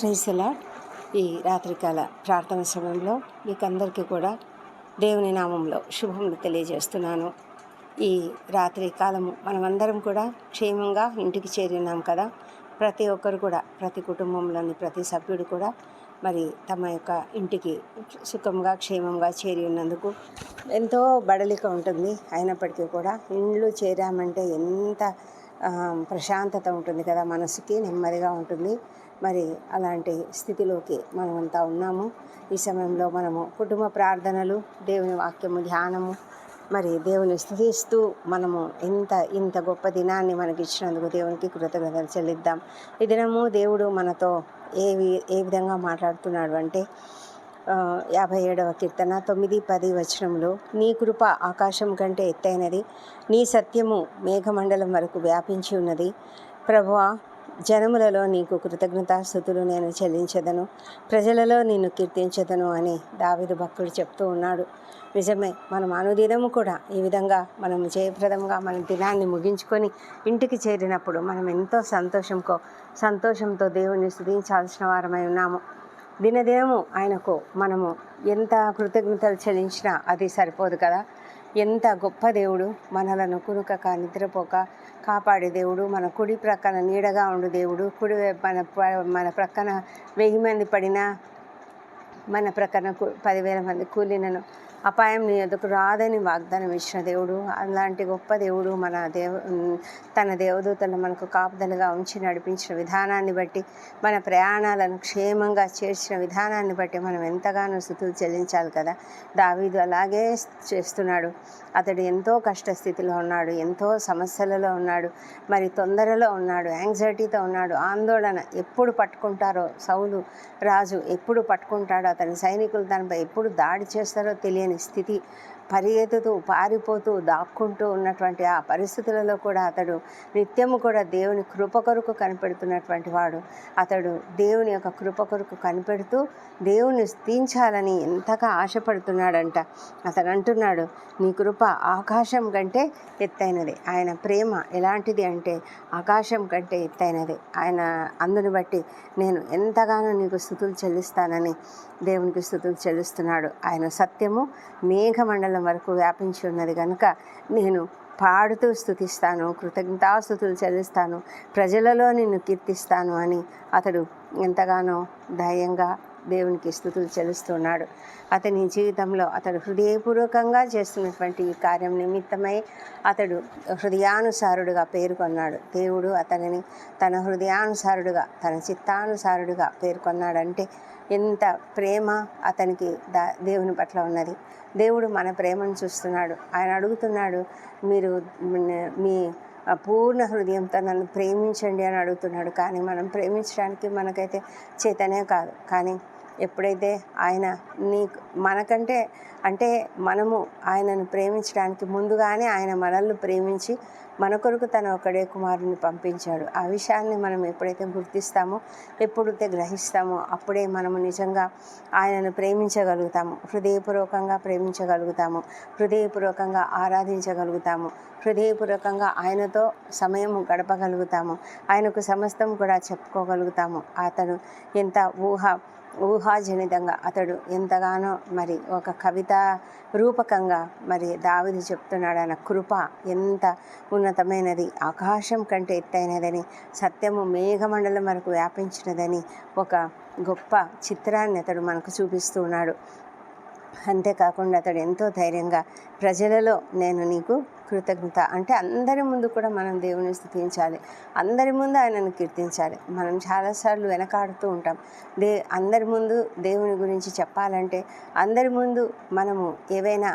క్రైస్తలా ఈ రాత్రికాల ప్రార్థన సమయంలో మీకు అందరికీ కూడా దేవుని నామంలో శుభములు తెలియజేస్తున్నాను. ఈ రాత్రి కాలము మనమందరం కూడా క్షేమంగా ఇంటికి చేరినాం కదా. ప్రతి ఒక్కరు కూడా ప్రతి కుటుంబంలోని ప్రతి సభ్యుడు కూడా మరి తమ యొక్క ఇంటికి సుఖంగా క్షేమంగా చేరి ఉన్నందుకు ఎంతో బడలిక ఉంటుంది. అయినప్పటికీ కూడా ఇండ్లు చేరామంటే ఎంత ప్రశాంతత ఉంటుంది కదా. మనసుకి నెమ్మదిగా ఉంటుంది. మరి అలాంటి స్థితిలోకి మనమంతా ఉన్నాము. ఈ సమయంలో మనము కుటుంబ ప్రార్థనలు దేవుని వాక్యము ధ్యానము మరి దేవుని స్థుతిస్తూ మనము ఇంత ఇంత గొప్ప దినాన్ని మనకి ఇచ్చినందుకు దేవునికి కృతజ్ఞతలు చెల్లిద్దాం. ఈ దినము దేవుడు మనతో ఏ ఏ విధంగా మాట్లాడుతున్నాడు అంటే యాభై ఏడవ కీర్తన తొమ్మిది పది వచనంలో నీ కృప ఆకాశం కంటే ఎత్తైనది నీ సత్యము మేఘమండలం వరకు వ్యాపించి ఉన్నది. ప్రభువా జనములలో నీకు కృతజ్ఞతాస్థుతులు నేను చెల్లించదను. ప్రజలలో నిన్ను కీర్తించదను అని దావిదు భక్తుడు చెప్తూ ఉన్నాడు. నిజమే మనం అనుదినము కూడా ఈ విధంగా మనం జయప్రదంగా మన దినాన్ని ముగించుకొని ఇంటికి చేరినప్పుడు మనం ఎంతో సంతోషంతో సంతోషంతో దేవుని స్థుతించాల్సిన వారమై ఉన్నాము. దినదినము ఆయనకు మనము ఎంత కృతజ్ఞతలు చెల్లించినా అది సరిపోదు కదా. ఎంత గొప్ప దేవుడు మనలను కునుకక నిద్రపోక కాపాడే దేవుడు మన కుడి ప్రక్కన నీడగా ఉండు దేవుడు కుడి మన మన ప్రక్కన వెయ్యి మంది పడినా మన ప్రక్కన కు- పదివేల మంది కూలినను అపాయం నీ ఎదుకు రాదని వాగ్దానం ఇచ్చిన దేవుడు. అలాంటి గొప్ప దేవుడు మన దేవ తన దేవదూతలను మనకు కాపుదలుగా ఉంచి నడిపించిన విధానాన్ని బట్టి మన ప్రయాణాలను క్షేమంగా చేర్చిన విధానాన్ని బట్టి మనం ఎంతగానో స్థుతులు చెల్లించాలి కదా. దావీదు అలాగే చేస్తున్నాడు. అతడు ఎంతో కష్టస్థితిలో ఉన్నాడు ఎంతో సమస్యలలో ఉన్నాడు మరి తొందరలో ఉన్నాడు యాంగ్జైటీతో ఉన్నాడు. ఆందోళన ఎప్పుడు పట్టుకుంటారో సౌలు రాజు ఎప్పుడు పట్టుకుంటాడో అతని సైనికులు తనపై ఎప్పుడు దాడి చేస్తారో తెలియని స్థితి పరిగెత్తుతూ పారిపోతూ దాక్కుంటూ ఉన్నటువంటి ఆ పరిస్థితులలో కూడా అతడు నిత్యము కూడా దేవుని కృప కొరకు కనిపెడుతున్నటువంటి వాడు. అతడు దేవుని యొక్క కృప కొరకు కనిపెడుతూ దేవుని స్థించాలని ఎంతగా ఆశపడుతున్నాడంట. అతడు అంటున్నాడు నీ కృప ఆకాశం కంటే ఎత్తైనది. ఆయన ప్రేమ ఎలాంటిది అంటే ఆకాశం కంటే ఎత్తైనది. ఆయన అందుని బట్టి నేను ఎంతగానో నీకు స్థుతులు చెల్లిస్తానని దేవునికి స్థుతులు చెల్లిస్తున్నాడు. ఆయన సత్యము మేఘమండలం వరకు వ్యాపించి ఉన్నది కనుక నేను పాడుతూ స్థుతిస్తాను కృతజ్ఞతాస్థుతులు చెల్లిస్తాను ప్రజలలో నిన్ను కీర్తిస్తాను అని అతడు ఎంతగానో ధైర్యంగా దేవునికి స్థుతులు చెలుస్తున్నాడు అతని జీవితంలో అతడు హృదయపూర్వకంగా చేస్తున్నటువంటి ఈ కార్యం నిమిత్తమై అతడు హృదయానుసారుడుగా పేర్కొన్నాడు. దేవుడు అతనిని తన హృదయానుసారుడుగా తన చిత్తానుసారుడుగా పేర్కొన్నాడంటే ఎంత ప్రేమ అతనికి దా దేవుని పట్ల ఉన్నది. దేవుడు మన ప్రేమను చూస్తున్నాడు. ఆయన అడుగుతున్నాడు మీరు మీ పూర్ణ హృదయంతో నన్ను ప్రేమించండి అని అడుగుతున్నాడు. కానీ మనం ప్రేమించడానికి మనకైతే చేతనే కాదు. కానీ ఎప్పుడైతే ఆయన నీ మనకంటే అంటే మనము ఆయనను ప్రేమించడానికి ముందుగానే ఆయన మనల్ని ప్రేమించి మన కొరకు తన ఒకడే కుమారుని పంపించాడు. ఆ విషయాన్ని మనం ఎప్పుడైతే గుర్తిస్తామో ఎప్పుడైతే గ్రహిస్తామో అప్పుడే మనము నిజంగా ఆయనను ప్రేమించగలుగుతాము. హృదయపూర్వకంగా ప్రేమించగలుగుతాము. హృదయపూర్వకంగా ఆరాధించగలుగుతాము. హృదయపూర్వకంగా ఆయనతో సమయం గడపగలుగుతాము. ఆయనకు సమస్తం కూడా చెప్పుకోగలుగుతాము. అతను ఎంత ఊహ ఊహాజనితంగా అతడు ఎంతగానో మరి ఒక కవిత రూపకంగా మరి దావిది చెప్తున్నాడు ఆయన కృప ఎంత ఉన్నతమైనది ఆకాశం కంటే ఎత్తైనదని సత్యము మేఘమండలం వరకు వ్యాపించినదని ఒక గొప్ప చిత్రాన్ని అతడు మనకు చూపిస్తూ ఉన్నాడు అంతేకాకుండా అతడు ఎంతో ధైర్యంగా ప్రజలలో నేను నీకు కృతజ్ఞత. అంటే అందరి ముందు కూడా మనం దేవుని స్థుతించాలి. అందరి ముందు ఆయనను కీర్తించాలి. మనం చాలాసార్లు వెనకాడుతూ ఉంటాం. దే అందరి ముందు దేవుని గురించి చెప్పాలంటే అందరి ముందు మనము ఏవైనా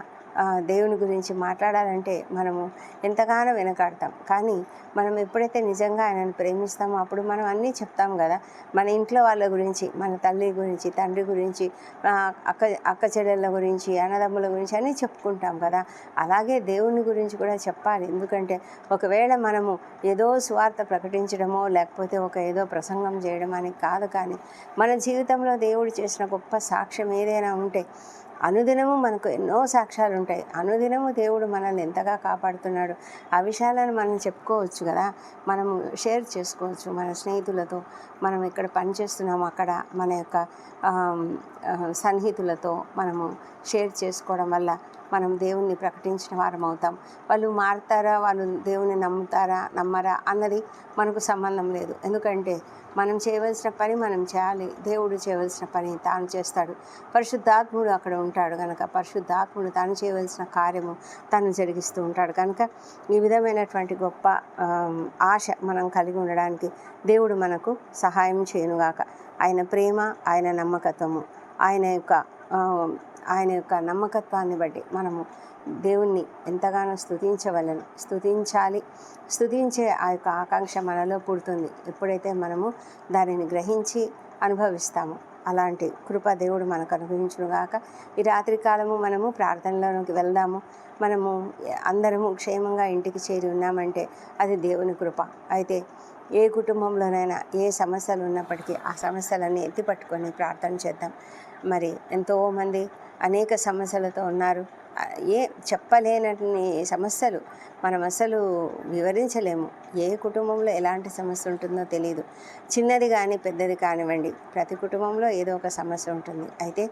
దేవుని గురించి మాట్లాడాలంటే మనము ఎంతగానో వెనకాడతాం. కానీ మనం ఎప్పుడైతే నిజంగా ఆయనను ప్రేమిస్తామో అప్పుడు మనం అన్నీ చెప్తాం కదా. మన ఇంట్లో వాళ్ళ గురించి మన తల్లి గురించి తండ్రి గురించి అక్క అక్క చెల్లెళ్ళ గురించి అన్నదమ్ముల గురించి అన్నీ చెప్పుకుంటాం కదా. అలాగే దేవుని గురించి కూడా చెప్పాలి. ఎందుకంటే ఒకవేళ మనము ఏదో స్వార్థ ప్రకటించడమో లేకపోతే ఒక ఏదో ప్రసంగం చేయడం అని కాదు కానీ మన జీవితంలో దేవుడు చేసిన గొప్ప సాక్ష్యం ఏదైనా ఉంటే అనుదినము మనకు ఎన్నో సాక్ష్యాలు ఉంటాయి అనుదినము దేవుడు మనల్ని ఎంతగా కాపాడుతున్నాడు. ఆ విషయాలను మనం చెప్పుకోవచ్చు కదా. మనము షేర్ చేసుకోవచ్చు మన స్నేహితులతో. మనం ఇక్కడ పనిచేస్తున్నాము అక్కడ మన యొక్క సన్నిహితులతో మనము షేర్ చేసుకోవడం వల్ల మనం దేవుణ్ణి ప్రకటించిన వారం అవుతాం వాళ్ళు మారుతారా? వాళ్ళు దేవుని నమ్ముతారా? నమ్మరా? అన్నది మనకు సంబంధం లేదు. ఎందుకంటే మనం చేయవలసిన పని మనం చేయాలి. దేవుడు చేయవలసిన పని తాను చేస్తాడు. పరిశుద్ధాత్ముడు అక్కడ ఉంటాడు కనుక పరిశుద్ధాత్ముడు తాను చేయవలసిన కార్యము తను జరిగిస్తూ ఉంటాడు కనుక ఈ విధమైనటువంటి గొప్ప ఆశ మనం కలిగి ఉండడానికి దేవుడు మనకు సహాయం చేయనుగాక. ఆయన ప్రేమ ఆయన నమ్మకత్వము. ఆయన యొక్క ఆయన యొక్క నమ్మకత్వాన్ని బట్టి మనము దేవుణ్ణి ఎంతగానో స్థుతించవలను స్థుతించాలి స్థుతించే ఆ యొక్క ఆకాంక్ష మనలో పుడుతుంది. ఎప్పుడైతే మనము దానిని గ్రహించి అనుభవిస్తాము అలాంటి కృప దేవుడు మనకు అనుభవించునుగాక ఈ రాత్రి కాలము మనము ప్రార్థనలోకి వెళ్దాము. మనము అందరము క్షేమంగా ఇంటికి చేరి ఉన్నామంటే అది దేవుని కృప. అయితే ఏ కుటుంబంలోనైనా ఏ సమస్యలు ఉన్నప్పటికీ ఆ సమస్యలన్నీ ఎత్తిపట్టుకొని ప్రార్థన చేద్దాం. మరి ఎంతోమంది అనేక సమస్యలతో ఉన్నారు. ఏ చెప్పలేనన్ని సమస్యలు మనం అసలు వివరించలేము. ఏ కుటుంబంలో ఎలాంటి సమస్య ఉంటుందో తెలియదు చిన్నది కానీ పెద్దది కానివ్వండి ప్రతి కుటుంబంలో ఏదో ఒక సమస్య ఉంటుంది. అయితే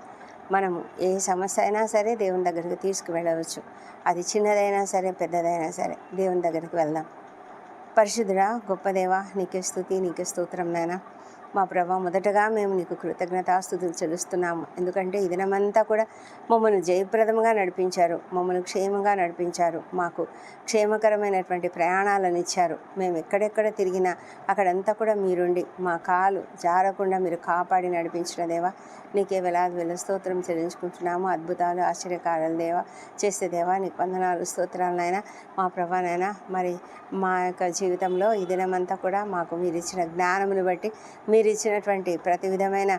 మనము ఏ సమస్య అయినా సరే దేవుని దగ్గరికి తీసుకువెళ్ళవచ్చు. అది చిన్నదైనా సరే పెద్దదైనా సరే దేవుని దగ్గరికి వెళ్దాం. పరిశుద్ధుడా గొప్ప దేవా నీకే స్థుతి నీకే స్తోత్రం నాయన. మా ప్రభా మొదటగా మేము నీకు కృతజ్ఞతాస్థుతులు చెల్లిస్తున్నాము. ఎందుకంటే ఈ దినమంతా కూడా మమ్మల్ని జయప్రదంగా నడిపించారు. మమ్మల్ని క్షేమంగా నడిపించారు. మాకు క్షేమకరమైనటువంటి ప్రయాణాలను ఇచ్చారు. మేము ఎక్కడెక్కడ తిరిగినా అక్కడంతా కూడా మీరుండి మా కాలు జారకుండా మీరు కాపాడి నడిపించిన దేవా నీకే వేలాది వేల స్తోత్రం చెల్లించుకుంటున్నాము. అద్భుతాలు ఆశ్చర్యకారాలు దేవా చేసే దేవా నీకు వందనాలు స్తోత్రాలనైనా మా ప్రభానైనా మరి మా యొక్క జీవితంలో ఈ దినమంతా కూడా మాకు మీరు ఇచ్చిన జ్ఞానమును బట్టి మీరు ఇచ్చినటువంటి ప్రతి విధమైన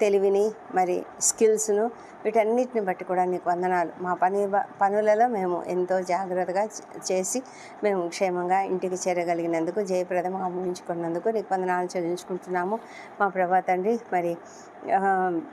తెలివిని మరి స్కిల్స్ను వీటన్నిటిని బట్టి కూడా నీకు వందనాలు. మా పని పనులలో మేము ఎంతో జాగ్రత్తగా చేసి మేము క్షేమంగా ఇంటికి చేరగలిగినందుకు జయప్రదం ఆహ్వానించుకున్నందుకు నీకు వందనాలు చెల్లించుకుంటున్నాము. మా ప్రభా తండ్రి మరి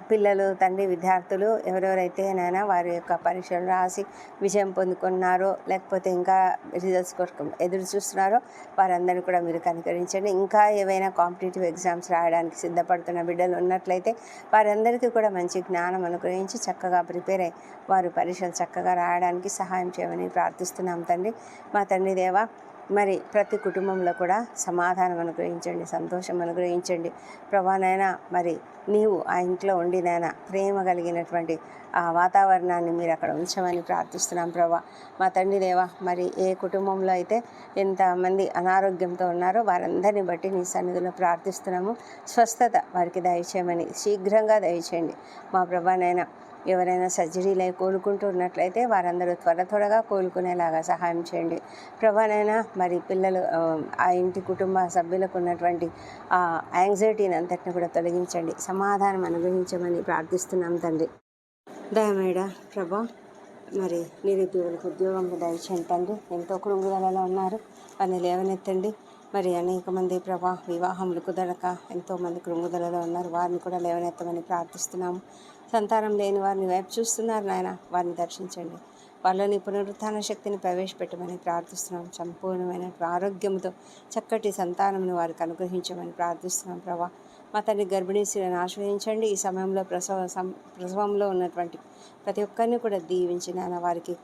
పిల్లలు తండ్రి విద్యార్థులు ఎవరెవరైతే నాయన వారి యొక్క పరీక్షలు రాసి విజయం పొందుకున్నారో లేకపోతే ఇంకా రిజల్ట్స్ కొరకు ఎదురు చూస్తున్నారో వారందరినీ కూడా మీరు కనికరించండి. ఇంకా ఏవైనా కాంపిటేటివ్ ఎగ్జామ్స్ రాయడానికి సిద్ధపడుతున్న బిడ్డలు ఉన్నట్లయితే వారందరికీ కూడా మంచి జ్ఞానం అనుగ్రహించి చక్కగా ప్రిపేర్ అయ్యి వారు పరీక్షలు చక్కగా రాయడానికి సహాయం చేయమని ప్రార్థిస్తున్నాం తండ్రి. మా తండ్రి దేవా మరి ప్రతి కుటుంబంలో కూడా సమాధానం అనుగ్రహించండి సంతోషం అనుగ్రహించండి. ప్రభానైనా మరి నీవు ఆ ఇంట్లో ఉండినైనా ప్రేమ కలిగినటువంటి ఆ వాతావరణాన్ని మీరు అక్కడ ఉంచమని ప్రార్థిస్తున్నాం ప్రభా. మా తండ్రి దేవా మరి ఏ కుటుంబంలో అయితే ఎంతమంది అనారోగ్యంతో ఉన్నారో వారందరిని బట్టి నీ సన్నిధిలో ప్రార్థిస్తున్నాము. స్వస్థత వారికి దయచేయమని శీఘ్రంగా దయచేయండి. మా ప్రభానైనా ఎవరైనా సర్జరీలై కోలుకుంటున్నట్లయితే వారందరూ త్వర త్వరగా కోలుకునేలాగా సహాయం చేయండి. ప్రభానైనా మరి పిల్లలు ఆ, ఇంటి కుటుంబ సభ్యులకు ఉన్నటువంటి ఆ యాంగ్జైటీని అంతటిని కూడా తొలగించండి. సమాధానం అనుగ్రహించమని ప్రార్థిస్తున్నాం తండ్రి. దయమేడ ప్రభా మరి నిరుద్యోగులకు ఉద్యోగం దయచేయండి తండ్రి. ఎంతో కృంగుదలలో ఉన్నారు. వారిని లేవనెత్తండి. మరి అనేక మంది ప్రభా వివాహములు కుదరక ఎంతోమంది కృంగుదలలో ఉన్నారు. వారిని కూడా లేవనెత్తమని ప్రార్థిస్తున్నాము. సంతానం లేని వారిని వైపు చూస్తున్నారు నాయన. వారిని దర్శించండి. వాళ్ళని పునరుత్థాన శక్తిని ప్రవేశపెట్టమని ప్రార్థిస్తున్నాం. సంపూర్ణమైన ఆరోగ్యంతో చక్కటి సంతానమును వారికి అనుగ్రహించమని ప్రార్థిస్తున్నాం ప్రభా. మా తల్లి గర్భిణీ స్త్రీలను ఆశ్రయించండి. ఈ సమయంలో ప్రసవ సం ప్రసవంలో ఉన్నటువంటి ప్రతి ఒక్కరిని కూడా దీవించి నాయన వారికి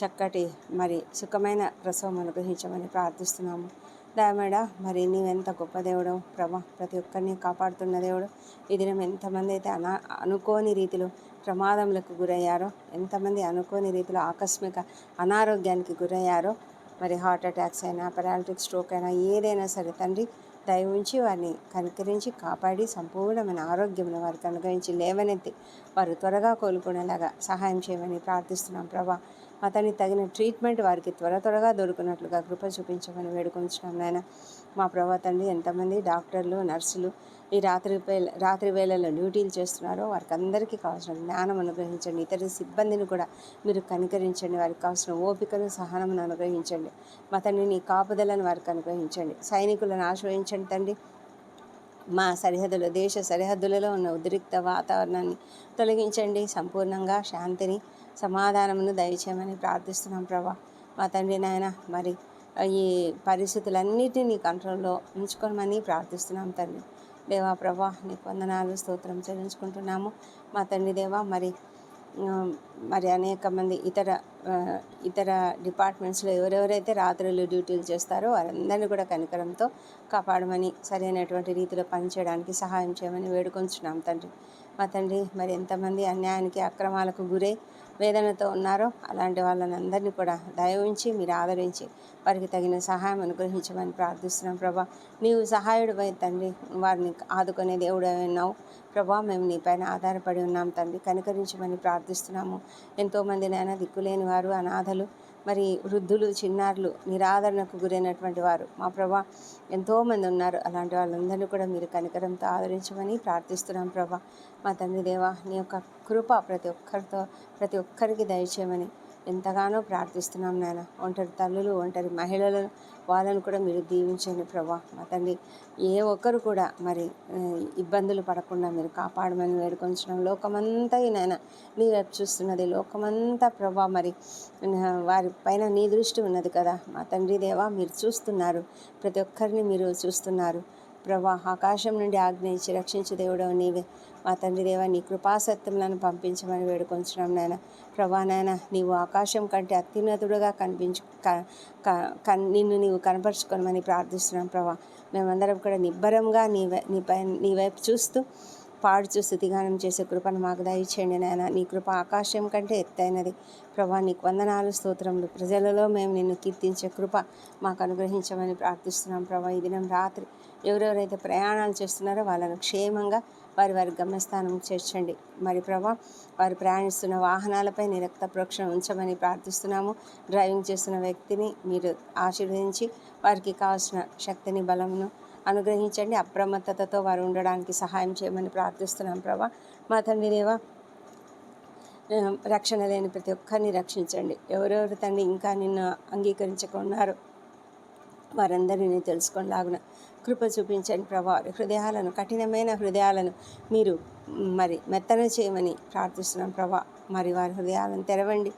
చక్కటి మరి సుఖమైన ప్రసవం అనుగ్రహించమని ప్రార్థిస్తున్నాము. దయమేడ మరి నీవెంత గొప్ప దేవుడు ప్రభా. ప్రతి ఒక్కరిని కాపాడుతున్న దేవుడు. ఈ దినం ఎంతమంది అయితే అనా అనుకోని రీతిలో ప్రమాదములకు గురయ్యారో ఎంతమంది అనుకోని రీతిలో ఆకస్మిక అనారోగ్యానికి గురయ్యారో మరి హార్ట్ అటాక్స్ అయినా పెరాలిటిక్ స్ట్రోక్ అయినా ఏదైనా సరే తండ్రి దయ ఉంచి వారిని కనికరించి కాపాడి సంపూర్ణమైన ఆరోగ్యమును వారికి అనుగ్రహించి లేవనెత్తి వారు త్వరగా కోలుకునేలాగా సహాయం చేయమని ప్రార్థిస్తున్నాం ప్రభా. అతనికి తగిన ట్రీట్మెంట్ వారికి త్వర త్వరగా దొరుకున్నట్లుగా కృప చూపించమని వేడుకొంచున్నాం నాయన. మా ప్రభా తండ్రి ఎంతమంది డాక్టర్లు నర్సులు ఈ రాత్రి వేళ రాత్రి వేళల్లో డ్యూటీలు చేస్తున్నారో వారికి అందరికీ కావాల్సిన జ్ఞానం అనుగ్రహించండి. ఇతర సిబ్బందిని కూడా మీరు కనికరించండి. వారికి కావాల్సిన ఓపికను సహనమును అనుగ్రహించండి. మా తండ్రి నీ కాపుదలను వారికి అనుగ్రహించండి. సైనికులను ఆశ్రయించండి తండ్రి. మా సరిహద్దులు దేశ సరిహద్దులలో ఉన్న ఉద్రిక్త వాతావరణాన్ని తొలగించండి. సంపూర్ణంగా శాంతిని సమాధానమును దయచేయమని ప్రార్థిస్తున్నాం ప్రభా. మా తండ్రి నాయన మరి ఈ పరిస్థితులన్నిటినీ కంట్రోల్లో ఉంచుకోమని ప్రార్థిస్తున్నాం తండ్రి. దేవా ప్రభా నీకు వందనాలు స్తోత్రం చెల్లించుకుంటున్నాము. మా తండ్రి దేవా మరి మరి అనేక మంది ఇతర ఇతర డిపార్ట్మెంట్స్లో ఎవరెవరైతే రాత్రులు డ్యూటీలు చేస్తారో వారందరినీ కూడా కనికరంతో కాపాడమని సరైనటువంటి రీతిలో పనిచేయడానికి సహాయం చేయమని వేడుకొంచున్నాం తండ్రి. మా తండ్రి మరి ఎంతమంది అన్యాయానికి అక్రమాలకు గురై వేదనతో ఉన్నారో అలాంటి వాళ్ళని అందరినీ కూడా దయ ఉంచి మీరు ఆదరించి వారికి తగిన సహాయం అనుగ్రహించమని ప్రార్థిస్తున్నాం. ప్రభా నీవు సహాయుడు తండ్రి వారిని ఆదుకునే దేవుడు ఉన్నావు. ప్రభా మేము నీ పైన ఆధారపడి ఉన్నాం తండ్రి కనికరించమని ప్రార్థిస్తున్నాము. ఎంతోమంది నాయన దిక్కులేని వారు అనాథలు మరి వృద్ధులు చిన్నారులు నిరాదరణకు గురైనటువంటి వారు. మా ప్రభా ఎంతోమంది ఉన్నారు. అలాంటి వాళ్ళందరినీ కూడా మీరు కనికరంతో ఆదరించమని ప్రార్థిస్తున్నాం ప్రభా. మా తండ్రి దేవా నీ యొక్క కృప ప్రతి ఒక్కరితో ప్రతి ఒక్కరికి దయచేయమని ఎంతగానో ప్రార్థిస్తున్నాం నాయన. ఒంటరి తల్లులు ఒంటరి మహిళలు వాళ్ళను కూడా మీరు దీవించండి ప్రభా. మా తండ్రి ఏ ఒక్కరు కూడా మరి ఇబ్బందులు పడకుండా మీరు కాపాడమని వేడుకొంచడం లోకమంతా నాయన నీ వైపు చూస్తున్నది. లోకమంతా ప్రభా మరి వారి పైన నీ దృష్టి ఉన్నది కదా. మా తండ్రి దేవా మీరు చూస్తున్నారు. ప్రతి ఒక్కరిని మీరు చూస్తున్నారు. ప్రభా ఆకాశం నుండి ఆజ్ఞ ఇచ్చి రక్షించు దేవుడవు నీవే. మా తండ్రి దేవ నీ కృపాసత్యములను పంపించమని వేడుకొంచున్నాం నాయన. ప్రభా నాయన నీవు ఆకాశం కంటే అత్యున్నతుడుగా కనిపించు క- కన్- నిన్ను నీవు కనపరుచుకోనమని ప్రార్థిస్తున్నాం ప్రభా. మేమందరం కూడా నిబ్బరంగా నీ వై- నీ పై నీ వైపు చూస్తూ పాడుచు స్థుతిగానం చేసే కృపను మాకు దయచేయండి నాయన. నీ కృప ఆకాశం కంటే ఎత్తైనది. ప్రభా నీకు వందనాలు స్తోత్రములు. ప్రజలలో మేము నిన్ను కీర్తించే కృప మాకు అనుగ్రహించమని ప్రార్థిస్తున్నాం ప్రభా. ఈ దినం రాత్రి ఎవరెవరైతే ప్రయాణాలు చేస్తున్నారో వాళ్ళను క్షేమంగా వారి వారి గమ్యస్థానం చేర్చండి. మరి ప్రభా వారు ప్రయాణిస్తున్న వాహనాలపై నీ రక్త ప్రోక్షణ ఉంచమని ప్రార్థిస్తున్నాము. డ్రైవింగ్ చేస్తున్న వ్యక్తిని మీరు ఆశీర్వదించి వారికి కావాల్సిన శక్తిని బలమును అనుగ్రహించండి. అప్రమత్తతతో వారు ఉండడానికి సహాయం చేయమని ప్రార్థిస్తున్నాం ప్రభా. మా తండ్రి దేవా రక్షణ లేని ప్రతి ఒక్కరిని రక్షించండి. ఎవరెవరు తండ్రి ఇంకా నిన్ను అంగీకరించకున్నారో వారందరినీ తెలుసుకొనిలాగున కృప చూపించండి ప్రభా. హృదయాలను కఠినమైన హృదయాలను మీరు మరి మెత్తన చేయమని ప్రార్థిస్తున్నాం ప్రభా. మరి వారి హృదయాలను తెరవండి.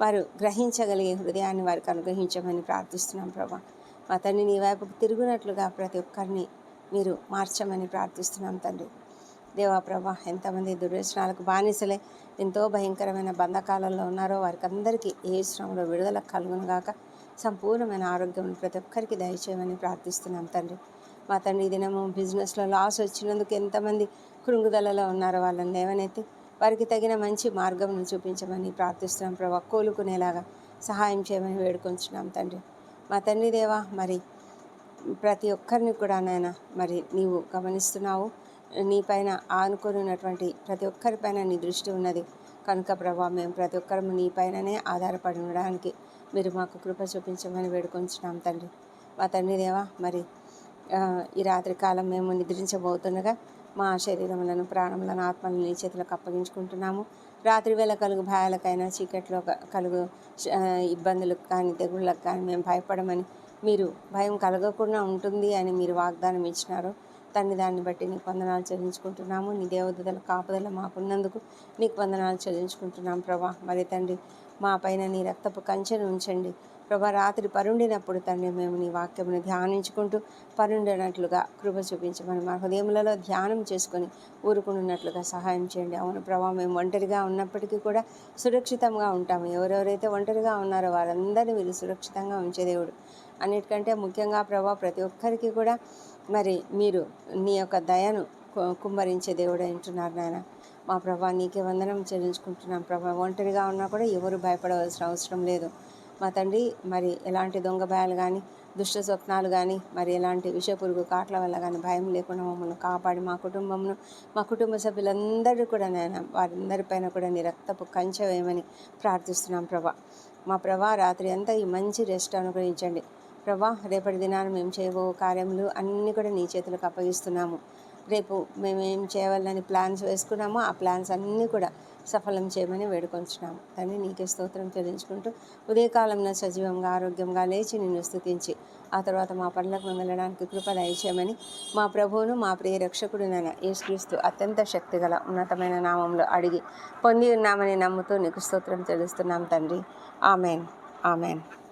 వారు గ్రహించగలిగే హృదయాన్ని వారికి అనుగ్రహించమని ప్రార్థిస్తున్నాం ప్రభా. అతన్ని నీ వైపుకు తిరుగునట్లుగా ప్రతి ఒక్కరిని మీరు మార్చమని ప్రార్థిస్తున్నాం తండ్రి. దేవా ప్రభా ఎంతమంది దుర్వ్యసనాలకు బానిసలే ఎంతో భయంకరమైన బంధకాలలో ఉన్నారో వారికి అందరికీ ఏ శ్రమలో విడుదల కలుగునుగాక సంపూర్ణమైన ఆరోగ్యం ప్రతి ఒక్కరికి దయచేయమని ప్రార్థిస్తున్నాం తండ్రి. మా తండ్రి దినము బిజినెస్లో లాస్ వచ్చినందుకు ఎంతమంది కృంగుదలలో ఉన్నారో వాళ్ళని లేవనైతే వారికి తగిన మంచి మార్గం చూపించమని ప్రార్థిస్తున్నాం ప్రభా. కోలుకునేలాగా సహాయం చేయమని వేడుకొంచున్నాం తండ్రి. మా తండ్రి దేవా మరి ప్రతి ఒక్కరిని కూడా నాయన మరి నీవు గమనిస్తున్నావు. నీ పైన ఆనుకొని ఉన్నటువంటి ప్రతి ఒక్కరి పైన నీ దృష్టి ఉన్నది. కనుక ప్రభా మేము ప్రతి ఒక్కరము నీ పైననే ఆధారపడి ఉండడానికి మీరు మాకు కృప చూపించమని వేడుకొంచున్నాం తండ్రి. మా తండ్రి దేవా మరి ఈ రాత్రి కాలం మేము నిద్రించబోతుండగా మా శరీరములను ప్రాణములను ఆత్మలను నీ చేతులకు అప్పగించుకుంటున్నాము. రాత్రివేళ కలుగు భయాలకైనా చీకట్లో కలుగు ఇబ్బందులకు కానీ తెగుళ్ళకు కానీ మేము భయపడమని మీరు భయం కలగకుండా ఉంటుంది అని మీరు వాగ్దానం ఇచ్చినారు. తండ్రి దాన్ని బట్టి నీకు వందనాలు చెల్లించుకుంటున్నాము. నీ దేవదల కాపుదల మాకున్నందుకు నీకు వందనాలు చెల్లించుకుంటున్నాం. ప్రభా మరి తండ్రి మా పైన నీ రక్తపు కంచెను ఉంచండి. ప్రభా రాత్రి పరుండినప్పుడు తండ్రి మేము నీ వాక్యమును ధ్యానించుకుంటూ పరుండినట్లుగా కృప చూపించమని మా హృదయములలో ధ్యానం చేసుకొని ఊరుకున్నట్లుగా సహాయం చేయండి. అవును ప్రభా మేము ఒంటరిగా ఉన్నప్పటికీ కూడా సురక్షితంగా ఉంటాము. ఎవరెవరైతే ఒంటరిగా ఉన్నారో వారందరినీ మీరు సురక్షితంగా ఉంచే దేవుడు. అన్నిటికంటే ముఖ్యంగా ప్రభా ప్రతి ఒక్కరికి కూడా మరి మీరు నీ యొక్క దయను కు- కుమ్మరించే దేవుడు అంటున్నారు నాయన. మా ప్రభా నీకే వందనం చెల్లించుకుంటున్నాం. ప్రభా ఒంటరిగా ఉన్నా కూడా ఎవరు భయపడవలసిన అవసరం లేదు. మా తండ్రి మరి ఎలాంటి దొంగ భయాలు కానీ దుష్ట స్వప్నాలు కానీ మరి ఎలాంటి విషపురుగు కాట్ల వల్ల కానీ భయం లేకుండా మమ్మల్ని కాపాడి మా కుటుంబంను మా కుటుంబ సభ్యులందరూ కూడా నేను వారందరిపైన కూడా నీ రక్తపు కంచె వేయమని ప్రార్థిస్తున్నాం ప్రభా. మా ప్రభా రాత్రి అంతా ఈ మంచి రెస్ట్ అనుగ్రహించండి. ప్రభా రేపటి దినాన మేము చేయబో కార్యములు అన్నీ కూడా నీ చేతులకు అప్పగిస్తున్నాము. రేపు మేము ఏం చేయాలని ప్లాన్స్ వేసుకున్నామో ఆ ప్లాన్స్ అన్నీ కూడా సఫలం చేయమని వేడుకొంచున్నాము. తండ్రి నీకే స్తోత్రం చెల్లించుకుంటూ ఉదయకాలంలో సజీవంగా ఆరోగ్యంగా లేచి నిన్ను స్థుతించి ఆ తర్వాత మా పనులకు మేము వెళ్ళడానికి కృప దయచేయమని మా ప్రభువును మా ప్రియ రక్షకుడునైన యేసుక్రీస్తు అత్యంత శక్తిగల ఉన్నతమైన నామంలో అడిగి పొంది ఉన్నామని నమ్ముతూ నీకు స్తోత్రం చెల్లిస్తున్నాం తండ్రి. ఆమెన్. ఆమెన్.